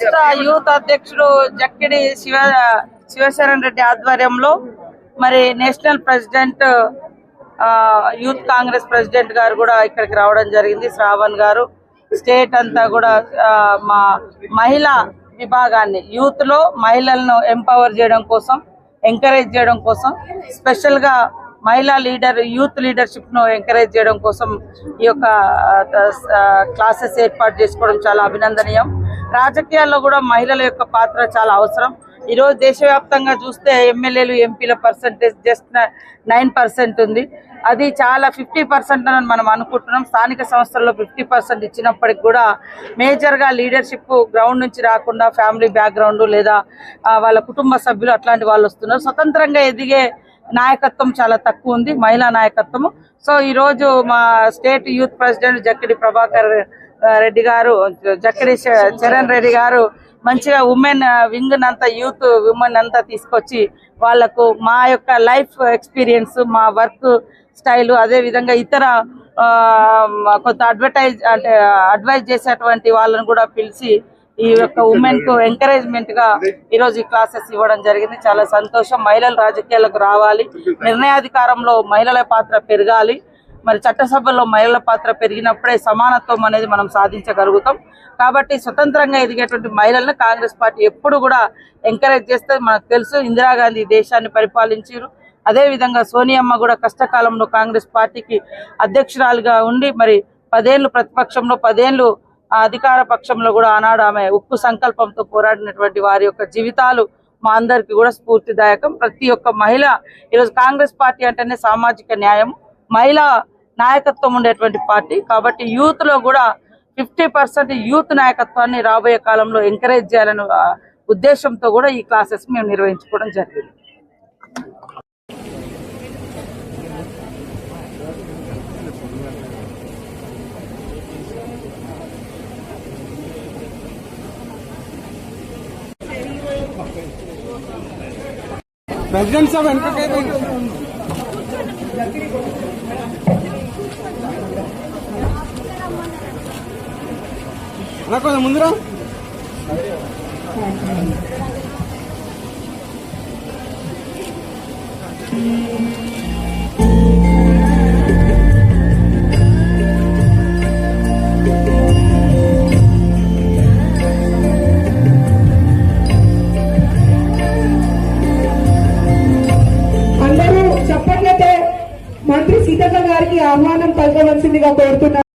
రాష్ట్ర యూత్ అధ్యక్షుడు జక్కిడి శివ శివశరణ్ రెడ్డి ఆధ్వర్యంలో మరి నేషనల్ ప్రెసిడెంట్ ఆ, యూత్ కాంగ్రెస్ ప్రెసిడెంట్ గారు కూడా ఇక్కడికి రావడం జరిగింది శ్రావణ్ గారు. స్టేట్ అంతా కూడా మా మహిళా విభాగాన్ని యూత్లో మహిళలను ఎంపవర్ చేయడం కోసం ఎంకరేజ్ చేయడం కోసం స్పెషల్గా మహిళా లీడర్ యూత్ లీడర్షిప్ను ఎంకరేజ్ చేయడం కోసం ఈ యొక్క క్లాసెస్ ఏర్పాటు చేసుకోవడం చాలా అభినందనీయం. రాజకీయాల్లో కూడా మహిళల యొక్క పాత్ర చాలా అవసరం. ఈ రోజు దేశవ్యాప్తంగా చూస్తే ఎమ్మెల్యేలు ఎంపీల పర్సంటేజ్ జస్ట్ నైన్ పర్సెంట్ ఉంది. అది చాలా ఫిఫ్టీ పర్సెంట్ అని మనం అనుకుంటున్నాం. స్థానిక సంస్థల్లో ఫిఫ్టీ పర్సెంట్ ఇచ్చినప్పటికి కూడా మేజర్గా లీడర్షిప్ గ్రౌండ్ నుంచి రాకుండా ఫ్యామిలీ బ్యాక్గ్రౌండ్ లేదా వాళ్ళ కుటుంబ సభ్యులు అట్లాంటి వాళ్ళు వస్తున్నారు. స్వతంత్రంగా ఎదిగే నాయకత్వం చాలా తక్కువ ఉంది మహిళా నాయకత్వము. సో ఈ రోజు మా state youth president Jakkidi Prabhakar Reddy గారు జక్కిడి చరణ్ రెడ్డి గారు మంచిగా ఉమెన్ వింగ్ అంతా యూత్ ఉమెన్ అంతా తీసుకొచ్చి వాళ్ళకు మా యొక్క లైఫ్ ఎక్స్పీరియన్స్ మా వర్క్ స్టైల్ అదే విధంగా ఇతర ఆ, కొంత అడ్వర్టైజ్ అంటే అడ్వైజ్ చేసేటువంటి వాళ్ళని కూడా పిలిచి ఈ యొక్క ఉమెన్కు ఎంకరేజ్మెంట్గా ఈ రోజు ఈ క్లాసెస్ ఇవ్వడం జరిగింది. చాలా సంతోషం. మహిళలు రాజకీయాలకు రావాలి. నిర్ణయాధికారంలో మహిళల పాత్ర పెరగాలి. మరి చట్టసభలో మహిళల పాత్ర పెరిగినప్పుడే సమానత్వం అనేది మనం సాధించగలుగుతాం. కాబట్టి స్వతంత్రంగా ఎదిగేటువంటి మహిళలను కాంగ్రెస్ పార్టీ ఎప్పుడు కూడా ఎంకరేజ్ చేస్తే మనకు తెలుసు ఇందిరాగాంధీ దేశాన్ని పరిపాలించారు. అదే విధంగా సోనియమ్మ కూడా కష్టకాలంలో కాంగ్రెస్ పార్టీకి అధ్యక్షురాలుగా ఉండి మరి పదేళ్ళు ప్రతిపక్షంలో పదేళ్ళు అధికార పక్షంలో కూడా ఆనాడు ఆమె ఉక్కు సంకల్పంతో పోరాడినటువంటి వారి యొక్క జీవితాలు మా అందరికి కూడా స్ఫూర్తిదాయకం. ప్రతి ఒక్క మహిళ ఈరోజు కాంగ్రెస్ పార్టీ అంటేనే సామాజిక న్యాయం. మహిళా నాయకత్వం ఉండేటువంటి పార్టీ. కాబట్టి యూత్లో కూడా ఫిఫ్టీ పర్సెంట్ యూత్ నాయకత్వాన్ని రాబోయే కాలంలో ఎంకరేజ్ చేయాలనే ఉద్దేశంతో కూడా ఈ క్లాసెస్ మేము నిర్వహించుకోవడం జరిగింది. ప్రెసిడెంట్ సార్ వెనకకైతే అలా కొంచెం ముందురా అందరూ చప్పట్లతో మంత్రి సీతక్క గారికి ఆహ్వానం పలకవలసిందిగా కోరుతున్నారు